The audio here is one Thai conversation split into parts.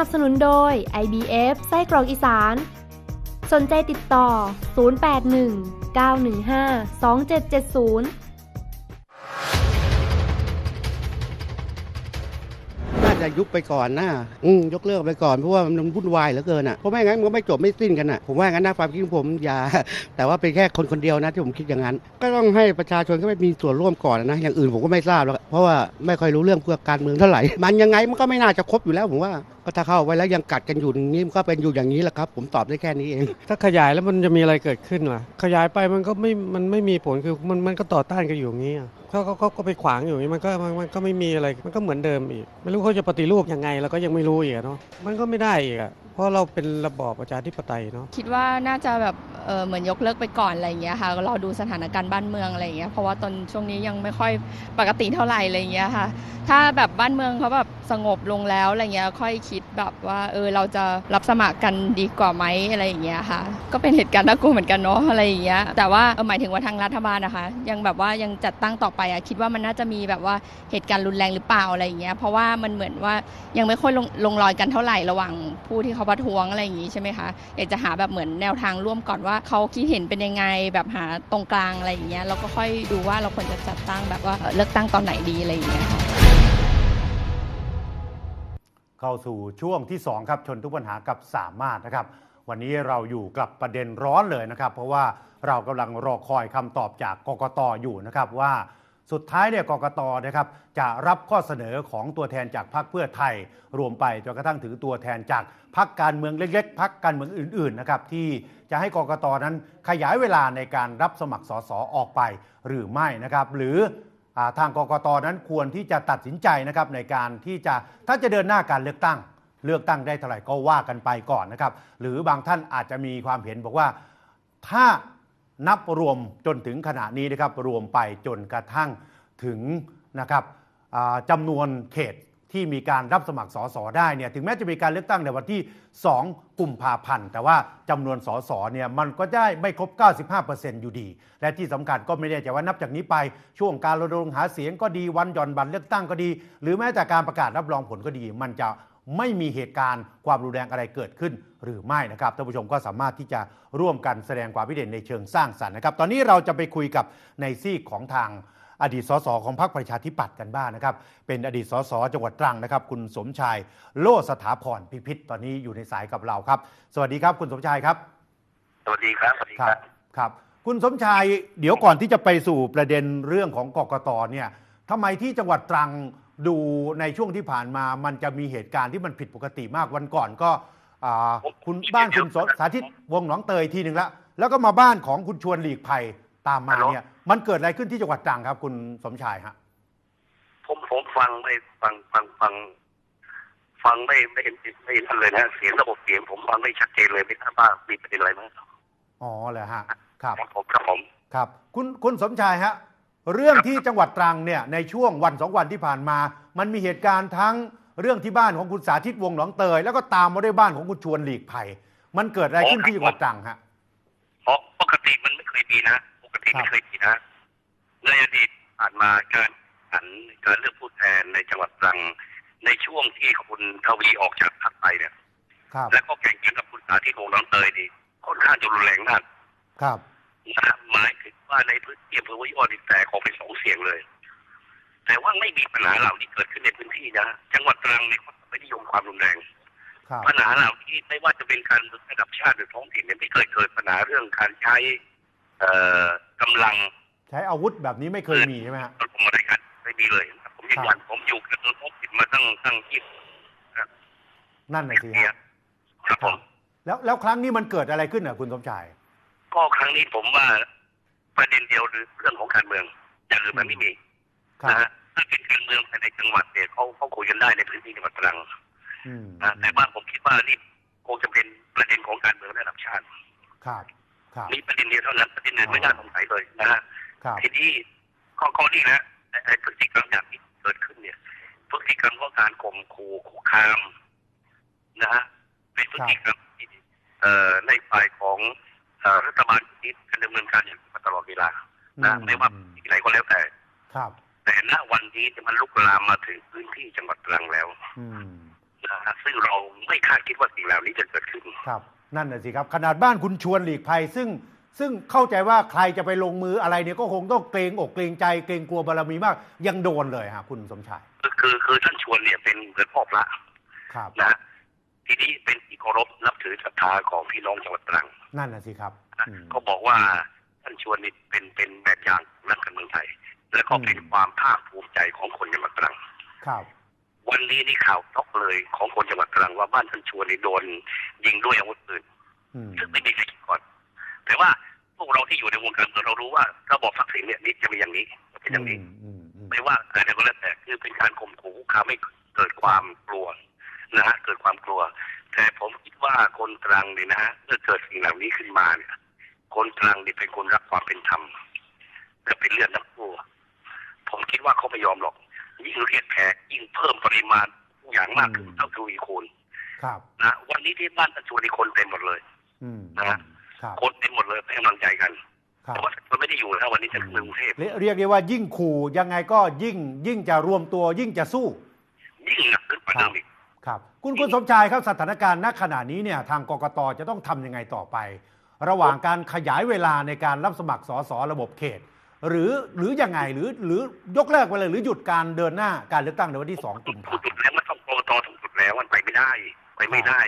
นับสนุนโดย IBF ไส้กรอกอีสาน สนใจติดต่อ 081 915 2770น่าจะยุบไปก่อนนะอืมยกเลิกไปก่อนเพราะว่ามันวุ่นวายเหลือเกินอะเพราะไม่งั้นมันก็ไม่จบไม่สิ้นกันอะผมว่างั้นนะความคิดของผมอย่า แต่ว่าเป็นแค่คนคนเดียวนะที่ผมคิดอย่างนั้น ก็ต้องให้ประชาชนก็ไม่มีส่วนร่วมก่อนนะอย่างอื่นผมก็ไม่ทราบแล้วเพราะว่าไม่ค่อยรู้เรื่องเพื่อการเมืองเท่าไหร่ มันยังไงมันก็ไม่น่าจะครบอยู่แล้วผมว่า ก็ถ้าเข้าไปแล้วยังกัดกันอยู่อย่างนี้มันก็เป็นอยู่อย่างนี้แหละครับ ผมตอบได้แค่นี้เอง ถ้าขยายแล้วมันจะมีอะไรเกิดขึ้นล่ะ ขยายไปมันก็ไม่มันไม่มีผลคือมันมันก็ต่อต้านกันอยู่อย่างนี้อะเขาเขาเขาก็ไปขวางอยู่อย่างนี้มันก็มันมันก็ไม่มีอะไรมันก็เหมือนเดิมอีก ไม่รู้เขาจะปฏิรูปยังไงเราก็ยังไม่รู้อีกอะเนาะมันก็ไม่ได้อีกอะเพราะเราเป็นระบอบประชาธิปไตยเนาะคิดว่าน่าจะแบบเออเหมือนยกเลิกไปก่อนอะไรอย่างเงี้ยค่ะรอดูสถานการณ์บ้านเมืองอะไรอย่างเงี้ยเพราะว่าตอนช่วงนี้ยังไม่ค่อยปกติเท่าไหร่อะไรอย่างเงี้ยค่ะ ถ้าแบบบ้านเมืองเขาแบบสงบลงแล้วอะไรเงี้ยค่อยคิดแบบว่าเออเราจะรับสมัครกันดีกว่าไหมอะไรอย่างเงี้ยค่ะ ก็เป็นเหตุการณ์น่ากลัวเหมือนกันเนาะอะไรอย่างเงี้ยแต่ว่าหมายถึงว่าทางรัฐบาลนะคะ ยังแบบว่ายังจัดตั้งต่อไปอะคิดว่ามันน่าจะมีแบบว่าเหตุการณ์รุนแรงหรือเปล่าอะไรอย่างเงี้ยเพราะว่ามันเหมือนว่ายังไม่ค่อยลงลงรอยกันเท่าไหร่ระหว่างผู้ที่เขาประท้วงอะไรอย่างงี้ใช่ไหมคะอยากจะหาแบบเหมือนแนวทางร่วมก่อนว่าเขาคิดเห็นเป็นยังไงแบบหาตรงกลางอะไรอย่างเงี้ยแล้วก็ค่อยดูว่าเราควรจะจัดตั้งแบบว่าเอ่อเลือกตั้งตอนไหนดีอะไรอย่างเงี้ยค่ะ เข้าสู่ช่วงที่ 2 ครับชนทุกปัญหากับสามารถนะครับ วันนี้เราอยู่กับประเด็นร้อนเลยนะครับ เพราะว่าเรากำลังรอคอยคำตอบจากกกตอยู่นะครับว่าสุดท้ายเนี่ยกกตนะครับจะรับข้อเสนอของตัวแทนจากพรรคเพื่อไทย รวมไปจนกระทั่งถึงตัวแทนจากพรรคการเมืองเล็กๆพรรคการเมืองอื่นๆนะครับที่จะให้กกตนั้นขยายเวลาในการรับสมัครสสออกไปหรือไม่นะครับ หรือ ทางกกตนั้นควรที่จะตัดสินใจนะครับในการที่จะถ้าจะเดินหน้าการเลือกตั้ง เลือกตั้งได้เท่าไหร่ก็ว่ากันไปก่อนนะครับ หรือบางท่านอาจจะมีความเห็นบอกว่าถ้านับรวมจนถึงขณะนี้นะครับรวมไปจนกระทั่งถึงนะครับจำนวนเขต ที่มีการรับสมัครสสได้เนี่ยถึงแม้จะมีการเลือกตั้งในวันที่ 2 กุมภาพันธ์ แต่ว่าจำนวนสสเนี่ยมันก็ได้ไม่ครบ 95%อยู่ดี และที่สำคัญก็ไม่ได้จว่านับจากนี้ไปช่วงการรณรงค์หาเสียงก็ดีวันหย่อนบัตรเลือกตั้งก็ดี หรือแม้แต่การประกาศรับรองผลก็ดี มันจะไม่มีเหตุการณ์ความรุนแรงอะไรเกิดขึ้นหรือไม่นะครับท่านผู้ชมก็สามารถที่จะร่วมกันแสดงความคิดเห็นในเชิงสร้างสรรค์นะครับ ตอนนี้เราจะไปคุยกับในซีกของทาง อดีตสสของพรรคประชาธิปัตย์กันบ้างนะครับ เป็นอดีตสสจังหวัดตรังนะครับ คุณสมชายโลสถาพรพิพิธตอนนี้อยู่ในสายกับเราครับ สวัสดีครับ คุณสมชายครับ สวัสดีครับสวัสดีครับครับ คุณสมชายเดี๋ยวก่อนที่จะไปสู่ประเด็นเรื่องของกกตเนี่ยทำไมที่จังหวัดตรังดูในช่วงที่ผ่านมามันจะมีเหตุการณ์ที่มันผิดปกติมากวันก่อนก็คุณบ้านคุณสสาธิตวงหนองเตยทีหนึ่งละแล้วก็มาบ้านของคุณชวนหลีกภัยตามมาเนี่ย มันเกิดอะไรขึ้นที่จังหวัดตรังครับ คุณสมชายฮะผมผมฟังไม่ฟังฟังฟัง ฟังไม่ไม่ไม่ทันเลยนะเสียงระบบเสียง ผมฟังไม่ชัดเจนเลยไม่ทราบว่ามีประเด็นอะไรมั้งครับอ๋อเลยฮะครับผมครับผมครับ คุณคุณสมชายฮะ เรื่องที่จังหวัดตรังเนี่ยในช่วงวันสองวันที่ผ่านมา มันมีเหตุการณ์ทั้งเรื่องที่บ้านของคุณสาธิตวงศ์หนองเตย แล้วก็ตามมาด้วยบ้านของคุณชวนหลีกภัย มันเกิดอะไรขึ้นที่จังหวัดตรังฮะเพราะปกติมันไม่เคยมีนะปก ติครับไม่เคยมีนะในอดีตผ่านมาการอันการเลือกผู้แทนในจังหวัดตรัง ในช่วงที่คุณทวีออกจากพรรคไปเนี่ยครับแล้วก็แข่งขันกับคุณสาธิตวงศ์น้องเตยนี่ค่อนข้างจะรุนแรงมากครับนะหมายถึงว่าในพื้นที่อำเภอวิโอดินแตกออกเป็นสองเสียงเลย แต่ว่าไม่มีปัญหาเหล่านี้เกิดขึ้นในพื้นที่นะจังหวัดตรังเนี่ยเขาไม่นิยมความรุนแรงครับปัญหาเหล่านี้ไม่ว่าจะเป็นการเมืองระดับชาติหรือท้องถิ่นเนี่ยไม่เคยเกิดปัญหาเรื่องการใช้ เอ่อ กำลัง ใช้อาวุธแบบนี้ไม่เคยมีใช่ไหมฮะตผมอะไรกันไม่มีเลยนะครับผมยืนยันผมอยู่กับเมืองท้องถิ่นมาตั้งตั้งยี่สิบนั่นน่ะสิปีฮะครับผมแล้วแล้วครั้งนี้มันเกิดอะไรขึ้นอะคุณสมชายก็ครั้งนี้ผมว่าประเด็นเดียวหรือเรื่องของการเมืองอย่างอื่นมันไม่มีครันะบฮะถ้าเป็นการเมืองภายในจังหวัดเนี่ยเขาเขาคุยกันได้ในพื้นที่จังหวัดตรังอืมนะแต่ว่าผมคิดว่านี่คงจะเป็นประเด็นของการเมืองระดับชาติครับ ครับมีประเด็นเดียวเท่านั้นประเด็นอื่นไม่น่าสงสัยเลยนะฮะครับทีนี้ข้อข้อนี้นะไอ้ไอ้พฤติกรรมอย่างที่เกิดขึ้นเนี่ยพฤติกรรมของการข่มขู่คุกคามนะฮะเป็นพฤติกรรมที่เอ่อในฝ่ายของเอ่อรัฐบาลนี้ดำเนินการอย่างนี้มาตลอดเวลานะไม่ว่าที่ไหนก็แล้วแต่ครับแต่ณวันนี้เนี่ยมันลุกลามมาถึงพื้นที่จังหวัดตรังแล้วอืมนนะฮะซึ่งเราไม่คาดคิดว่าสิ่งเหล่านี้จะเกิดขึ้นครับ นั่นน่ะสิครับ ขนาดบ้านคุณชวนหลีกภัย ซึ่งซึ่งเข้าใจว่าใครจะไปลงมืออะไรเนี่ยก็คงต้องเกรงอกเกรงใจเกรงกลัวบารมีมาก ยังโดนเลยฮะคุณสมชายคือคือคือท่านชวนเนี่ยเป็นเหมือนพ่อพระครับนะฮะทีนี้เป็นที่เคารพนับถือศรัทธาของพี่น้องจังหวัดตรัง นั่นน่ะสิครับนะอืมก็บอกว่าท่านชวนนี่เป็นเป็นแบบอย่างนักการเมืองไทย และก็เป็นอืมความภาคภูมิใจของคนจังหวัดตรัง ครับ วันนี้นี่ข่าวตกเลยของคนจังหวัดตรังว่าบ้านท่านชวนนี่โดน ยิงด้วยอาวุธปืนอืมซึ่งไม่มีใครคิดก่อน แต่ว่าพวกเราที่อยู่ในวงการเมืองเรารู้ว่าระบบทักษิณเนี่ยนี่จะมีอย่างนี้เป็นอย่างนี้อืมอืมไม่ว่าอะไรก็แล้วแต่คือเป็นการข่มขู่คุกคามให้เกิดความกลัวนะฮะเกิดความกลัว แต่ผมคิดว่าคนตรังเนี่ยนะฮะเมื่อเกิดสิ่งเหล่านี้ขึ้นมาเนี่ย คนตรังนี่เป็นคนรักความเป็นธรรมและเป็นเลือดนักสู้ผมคิดว่าเขาไม่ยอมหรอก ยิ่งเรียกแขกยิ่งเพิ่มปริมาณอย่างมากขึ้นเท่าทวีคูณครับนะวันนี้ที่บ้านตะชวนนี่คนเต็มหมดเลยอืมนะฮะครับคนเต็มหมดเลยให้กำลังใจกันครับแต่ว่ามันไม่ได้อยู่นะวันนี้จะขึ้นกรุงเทพเรียเรียกได้ว่ายิ่งขู่ยังไงก็ยิ่งยิ่งจะรวมตัวยิ่งจะสู้ ยิ่งหนักขึ้นกว่าเดิมอีกครับ คุณคุณสมชายครับสถานการณ์ณขณะนี้เนี่ยทางกกตจะต้องทำยังไงต่อไป ระหว่างการขยายเวลาในการรับสมัครสสระบบเขต หรือหรือยังไงหรือหรือยกเลิกไปเลยหรือหยุดการเดินหน้าการเลือกตั้งในวันที่2กุมภาถูกพันจุดธ์แล้วมันต้องกรกตถูกจุดแล้วมันไปไม่ได้ไปไม่ได้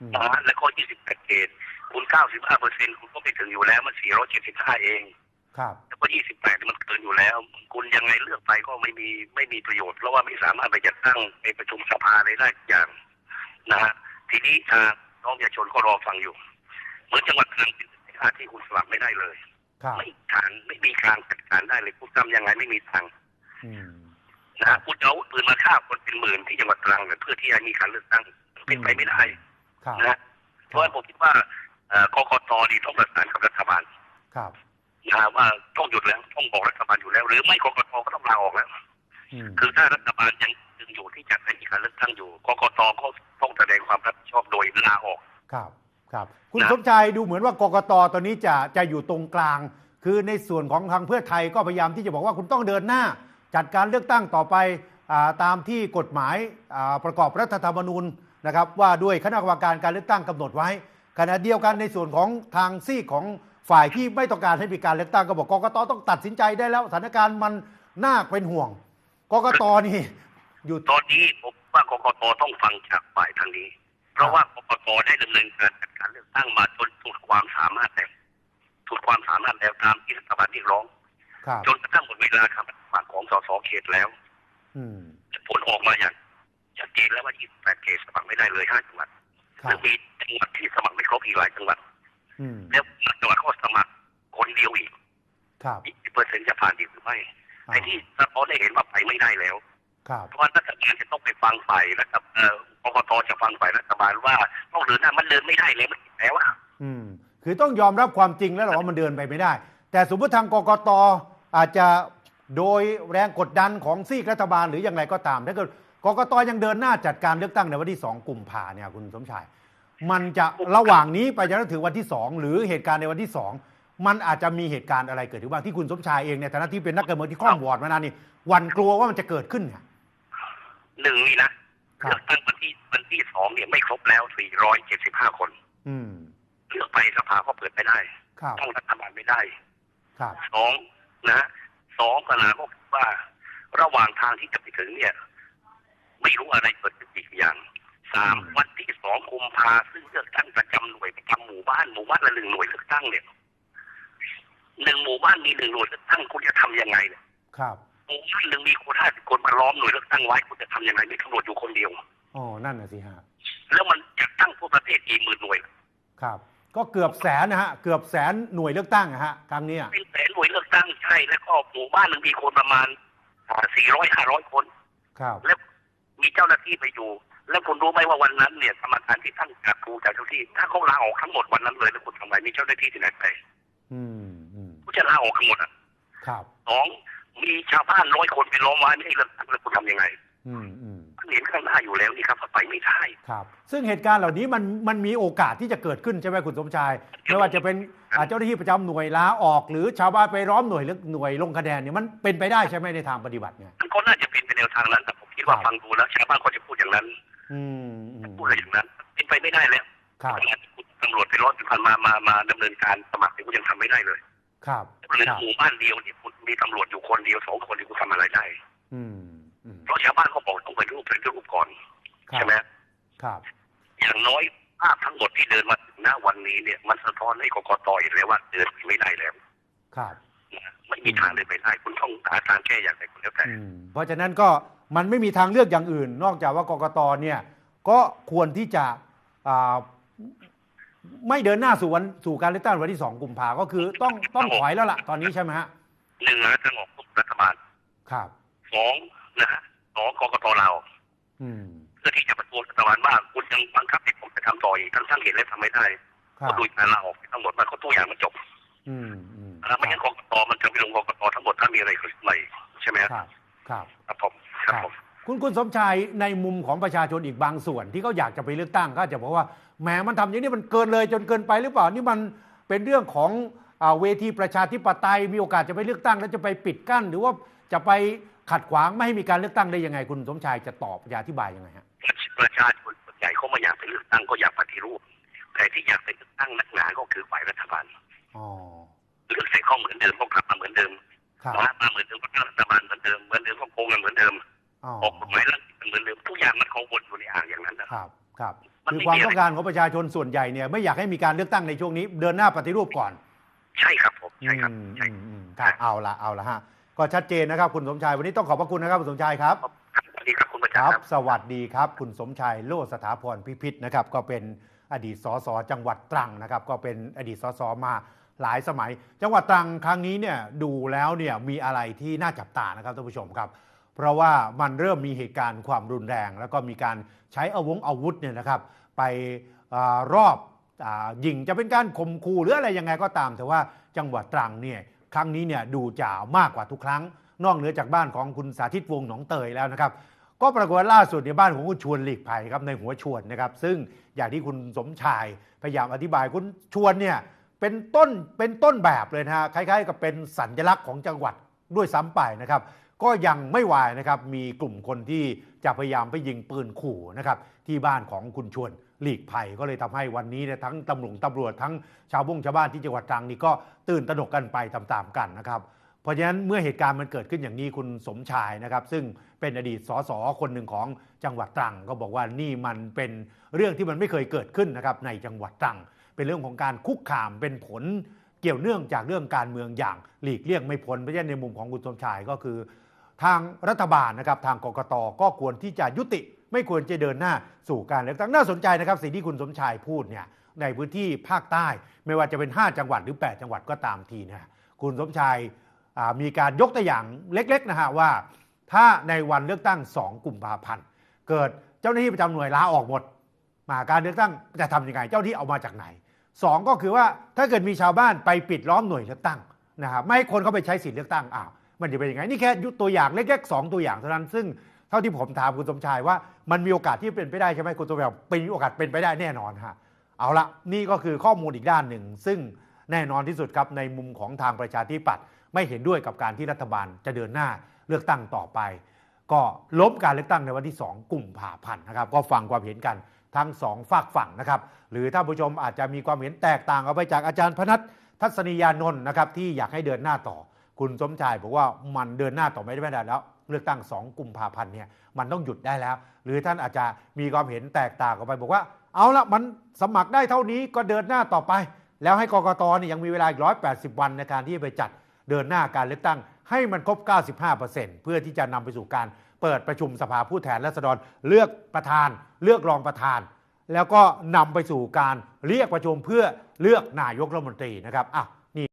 อืมนะฮะแล้วก็28เขตคุณ95เปอร์เซ็นต์คุณก็ไปถึงอยู่แล้วมัน475เอง ครับ แล้วก็28มันเกินอยู่แล้ว คุณยังไงเลือกไปก็ไม่มีไม่มีประโยชน์เพราะว่าไม่สามารถไปจัดตั้งในประชุมสภาอะไรได้ทุกอย่างนะฮะทีนี้ทางน้องประชาชนก็รอฟังอยู่ เหมือนจังหวัดตรังเป็นประเทศที่คุณสมัครไม่ได้เลยครับ ไม่มีทางไม่มีการจัดการได้เลยคุณทำยังไงไม่มีทางอืมนะฮะคุณจะเอาอาวุธปืนมาฆ่าคนเป็นหมื่นที่จังหวัดตรังเนี่ยเพื่อที่จะมีการเลือกตั้งเป็นไปไม่ได้ครับนะฮะเพราะฉะนั้นผมคิดว่าเอ่อกกตดีต้องประสานกับรัฐบาลครับนะฮะว่าต้องหยุดแล้วต้องบอกรัฐบาลอยู่แล้ว หรือไม่กกตก็ต้องลาออกแล้วอืมคือถ้ารัฐบาลยัง ครับคุณนะสมชายดูเหมือนว่ากกตตอนนี้จะจะอยู่ตรงกลาง คือในส่วนของทางเพื่อไทยก็พยายามที่จะบอกว่าคุณต้องเดินหน้า จัดการเลือกตั้งต่อไปอาตามที่กฎหมายอ่าประกอบรัฐธรรมนูญนะครับ ว่าด้วยคณะกรรมการการเลือกตั้งกำหนดไว้ขณะเดียวกันในส่วนของทางซีกของฝ่ายที่ไม่ต้องการให้มีการเลือกตั้งก็บอกกกตต้องตัดสินใจได้แล้วสถานการณ์มันน่าเป็นห่วงกกตนี่อยู่ตอนนี้ผมว่ากกตต้องฟังจากฝ่ายทางนี้ เพราะว่ากกตได้ดำเนินการจัดการเลือกตั้งมาจนสุดความสามารถแล้วสุดความสามารถแล้วตามที่รัฐบาลเรียกร้องครับจนกระทั่งหมดเวลาคำสั่งของสสเขตแล้วอืมผลออกมาอย่างชัดเจนแล้วว่า28เขตสมัครไม่ได้เลย5จังหวัดครัและบมีจังหวัดที่สมัครไม่ครบอีกหลายจังหวัดอืมแล้วจังหวัดก็สมัครคนเดียวอีกครับ20เปอร์เซ็นต์จะผ่านอีกหรือไม่อ่าไอ้ที่สะท้อนได้เห็นว่าไปไม่ได้แล้วครับ เพราะว่ารัฐบาลจะต้องไปฟังฝ่ายรัฐเอ่อกกตจะฟังฝ่ายรัฐบาลว่าต้องเดินหน้ามันเดินไม่ได้แล้วมันผิดแล้วอะอืม คือต้องยอมรับความจริงแล้วหรอว่ามันเดินไปไม่ได้ แต่สมมติทางกกตอาจจะโดยแรงกดดันของซีกรัฐบาลหรืออย่างไรก็ตามถ้าเกิดกกตยังเดินหน้าจัดการเลือกตั้งในวันที่2กุมภาเนี่ยคุณสมชาย มันจะระหว่างนี้ไปจนถึงวันที่2หรือเหตุการณ์ในวันที่2มันอาจจะมีเหตุการณ์อะไรเกิดขึ้นบ้างที่คุณสมชายเองในฐานะที่เป็นนักการเมืองที่ข้อมวอร์ดมานานนี่หวันกลัวว่ามันจะเกิดขึ้นเนี่ย หนึ่งนี่นะครับเลือกตั้งวันที่วันที่สองเนี่ยไม่ครบแล้ว475คนอืมเลือกไปสภาก็เปิดไม่ได้ครับตั้งรัฐบาลไม่ได้ครับสองนะฮะสองปัญหาก็คือว่า ระหว่างทางที่จะไปถึงเนี่ย ไม่รู้อะไรเกิดขึ้นอีกอย่างสามอืมวันที่สองกุมภาซึ่งเลือกตั้งประจำหน่วยประจำหมู่บ้านหมู่บ้านละหนึ่งหน่วยเลือกตั้งเนี่ยหนึ่งหมู่บ้านมีหนึ่งหน่วยเลือกตั้งคุณจะทำยังไงเนี่ยครับ หมู่บ้านหนึ่งมีคนห้าสิบคนมาล้อมหน่วยเลือกตั้งไว้คุณจะทำยังไงมีตำรวจอยู่คนเดียว อ๋อ นั่นน่ะสิฮะ แล้วมันจะตั้งทั่วประเทศกี่หมื่นหน่วย ครับ ก็เกือบแสนนะฮะ เกือบแสนหน่วยเลือกตั้งนะฮะ ครั้งเนี้ยเป็นแสนหน่วยเลือกตั้งใช่แล้วก็หมู่บ้านหนึ่งมีคนประมาณสี่ร้อยห้าร้อยคน ครับ แล้วมีเจ้าหน้าที่ไปอยู่ แล้วคุณรู้ไหมว่าวันนั้นเนี่ยกรรมการที่ตั้งจากครูจากเจ้าที่ ถ้าเขาลาออกทั้งหมดวันนั้นเลยแล้วคุณทำไงมีเจ้าหน้าที่ที่ไหนไปอืมอืมคุณจะลาออกทั้งหมดอะครับ สอง มีชาวบ้านร้อยคนไปล้อมไว้ไม่ให้เลือกตั้งแล้วคุณทำยังไงอืมอืมคุณเห็นข้างหน้าอยู่แล้วนี่ครับว่าไปไม่ได้ครับ ซึ่งเหตุการณ์เหล่านี้มันมันมีโอกาสที่จะเกิดขึ้นใช่ไหมคุณสมชายไม่ว่าจะเป็นอ่าเจ้าหน้าที่ประจำหน่วยลาออกหรือชาวบ้านไปร้อมหน่วยเลือกหน่วยลงคะแนนเนี่ยมันเป็นไปได้ใช่ไหมในทางปฏิบัติเนี่ยมันก็น่าจะเป็นไปแนวทางนั้นแต่ผมคิดว่าครับฟังดูแล้วชาวบ้านก็จะพูดอย่างนั้นอืมอืมพูดอะไรอย่างนั้น เป็นไปไม่ได้แล้วครับขนาดคุณตำรวจไปร้อยเป็นพันมามามาดำเนินการสมัครเนี่ยคุณยังทำไม่ได้เลย ครับหรือครับหมู่บ้านเดียวเนี่ยคุณมีตำรวจอยู่คนเดียวสองคนที่คุณทำอะไรได้ อืมอืมเพราะชาวบ้านเขาบอกต้องไปรูปเป็นรูปก่อนครับใช่ไหมครับ อย่างน้อยภาพทั้งหมดที่เดินมาถึงหน้าวันนี้เนี่ย มันสะท้อนให้กกตเห็นเลยว่าเดินไปไม่ได้แล้ว ครับนะไม่มีทางเดินไปได้คุณต้องหาทางแก้อย่างไรคุณแล้วแต่อืมเพราะฉะนั้นก็มันไม่มีทางเลือกอย่างอื่น นอกจากว่ากกตเนี่ย ก็ควรที่จะอ่า ไม่เดินหน้าสู่วันสู่การเลือกตั้งวันที่สองกุมภาก็คือต้องต้องถอยแล้วล่ะ ตอนนี้ใช่ไหมฮะหนึ่งนะทางออกของรัฐบาลครับสองนะฮะสองกกตเราอืมเพื่อที่จะประท้วงรัฐบาลว่าคุณยังบังคับให้ผมจะทำต่ออีกทั้งทั้งๆเห็นและทำไม่ได้ครัก็บดูการลาออกทั้งหมดมันก็ตัวอย่างมันจบอืมอืมนะไม่งั้นกกตมันจะไปลงกกตทั้งหมดถ้ามีอะไรเกิดขึ้นใหม่ใช่ไหมครับ ครับครับผมครับผมคุณคุณสมชายในมุมของประชาชนอีกบางส่วนที่เขาอยากจะไปเลือกตั้งก็จะบอกว่า แหมมันทำอย่างนี้มันเกินเลยจนเกินไปหรือเปล่านี่มันเป็นเรื่องของอาเวทีประชาธิปไตยมีโอกาสจะไปเลือกตั้ง แล้วจะไปปิดกั้น หรือว่าจะไปขัดขวางไม่ให้มีการเลือกตั้งได้ยังไง คุณสมชายจะตอบจะอธิบายยังไงฮะประชาชนส่วนใหญ่เขาไม่อยากไปเลือกตั้งก็อยากปฏิรูป แต่ที่อยากไปเลือกตั้งนักหนาก็คือฝ่ายรัฐบาลอ๋อเลือกเสร็จก็เหมือนเดิมก็กลับมาเหมือนเดิมครับมามาเหมือนเดิมก็รัฐบาลเหมือนเดิมเหมือนเดิมก็โกงกันเหมือนเดิมอ๋อออกกฎหมายแล้วเหมือนเดิมทุกอย่างมันของวนอยู่ในอ่างอย่างนั้นนะครับ ครับมัน คือไม่ความมีอะไรต้องการของประชาชนส่วนใหญ่เนี่ยไม่อยากให้มีการเลือกตั้งในช่วงนี้ เดินหน้าปฏิรูปก่อน ใช่ครับผมใช่ครับอืมใช่อืมอืมครับเอาละเอาละฮะก็ชัดเจนนะครับคุณสมชายวันนี้ต้องขอบพระคุณนะครับคุณสมชายครับครับสวัสดีครับคุณประคจักรับษ์ครับ สวัสดีครับ คุณสมชายโลสถาพรพิพิธนะครับ ก็เป็นอดีตสสจังหวัดตรังนะครับ ก็เป็นอดีตสสมาหลายสมัย จังหวัดตรังครั้งนี้เนี่ยดูแล้วเนี่ยมีอะไรที่น่าจับตานะครับท่านผู้ชมครับ เพราะว่ามันเริ่มมีเหตุการณ์ความรุนแรง แล้วก็มีการใช้อาวงอาวุธเนี่ยนะครับไปอรอบอยิงจะเป็นการข่มขู่หรืออะไรยังไงก็ตาม แต่ว่าจังหวัดตรังเนี่ยครั้งนี้เนี่ยดูจะมากกว่าทุกครั้ง นอกเหนือจากบ้านของคุณสาธิตวงศ์หนองเตยแล้วนะครับก็ปรากฏล่าสุดในบ้านของคุณชวนหลีกภัยครับในหัวชวนนะครับ ซึ่งอย่างที่คุณสมชายพยายามอธิบายคุณชวนเนี่ยเป็นต้นเป็นต้นแบบเลยนะฮะคล้ายๆ กับเป็นสัญลักษณ์ของจังหวัดด้วยซ้ำไปนะครับ ก็ยังไม่วายนะครับ มีกลุ่มคนที่จะพยายามไปยิงปืนขู่นะครับที่บ้านของคุณชวนหลีกภัยก็เลยทำให้วันนี้เนี่ยทั้งตำรวจตำรวจทั้งชาวบุ้งชาวบ้านที่จังหวัดตรังนี่ก็ตื่นตระหนกกันไปตามๆกันนะครับ เพราะฉะนั้นเมื่อเหตุการณ์มันเกิดขึ้นอย่างนี้คุณสมชายนะครับ ซึ่งเป็นอดีตสสคนหนึ่งของจังหวัดตรัง ก็บอกว่านี่มันเป็นเรื่องที่มันไม่เคยเกิดขึ้นนะครับในจังหวัดตรัง เป็นเรื่องของการคุกคามเป็นผลเกี่ยวเนื่องจากเรื่องการเมืองอย่างหลีกเลี่ยงไม่พ้นเพราะฉะนั้นในมุมของคุณสมชายก็คือ ทางรัฐบาลนะครับทางกกตก็ควรที่จะยุติ ไม่ควรจะเดินหน้าสู่การเลือกตั้งน่าสนใจนะครับสิ่งที่คุณสมชายพูดเนี่ยในพื้นที่ภาคใต้ ไม่ว่าจะเป็น 5 จังหวัดหรือ 8 จังหวัดก็ตามทีเนี่ยคุณสมชายมีการยกตัวอย่างเล็กๆนะฮะว่า ถ้าในวันเลือกตั้ง 2กุมภาพันธ์เกิดเจ้าหน้าที่ประจำหน่วยลาออกหมดมาการเลือกตั้งจะทำยังไงเจ้าหน้าที่เอามาจากไหน 2 ก็คือว่าถ้าเกิดมีชาวบ้านไปปิดล้อมหน่วยเลือกตั้งนะครับไม่ให้คนเข้าไปใช้สิทธิเลือกตั้งอ้าว มันจะเป็นยังไงนี่แค่ยุตัวอย่างเล็กๆสองตัวอย่างเท่านั้นซึ่งเท่าที่ผมถามคุณสมชายว่ามันมีโอกาสที่เป็นไปได้ใช่ไหมคุณสมชายเป็นโอกาสเป็นไปได้แน่นอนฮะเอาละนี่ก็คือข้อมูลอีกด้านหนึ่ง ซึ่งแน่นอนที่สุดครับในมุมของทางประชาธิปัตย์ไม่เห็นด้วยกับการที่รัฐบาลจะเดินหน้าเลือกตั้งต่อไป ก็ล้มการเลือกตั้งในวันที่ 2กุมภาพันธ์นะครับ ก็ฟังความเห็นกันทั้งสองฝากฝั่งนะครับ หรือท่านผู้ชมอาจจะมีความเห็นแตกต่างออกไปจากอาจารย์พนัททัศนียานนท์นะครับที่อยากให้เดินหน้าต่อ คุณสมชายบอกว่ามันเดินหน้าต่อไม่ได้แล้ว เลือกตั้ง 2 กุมภาพันธ์เนี่ยมันต้องหยุดได้แล้ว หรือท่านอาจจะมีความเห็นแตกต่างออกไป บอกว่าเอาละมันสมัครได้เท่านี้ก็เดินหน้าต่อไป แล้วให้กกตเนี่ยยังมีเวลาอีก 180 วันในการที่จะไปจัดเดินหน้าการเลือกตั้ง ให้มันครบ 95%เพื่อที่จะนำไปสู่การเปิดประชุมสภาผู้แทนราษฎรเลือกประธาน เลือกรองประธาน แล้วก็นำไปสู่การเรียกประชุมเพื่อเลือกนายกรัฐมนตรีนะครับอะ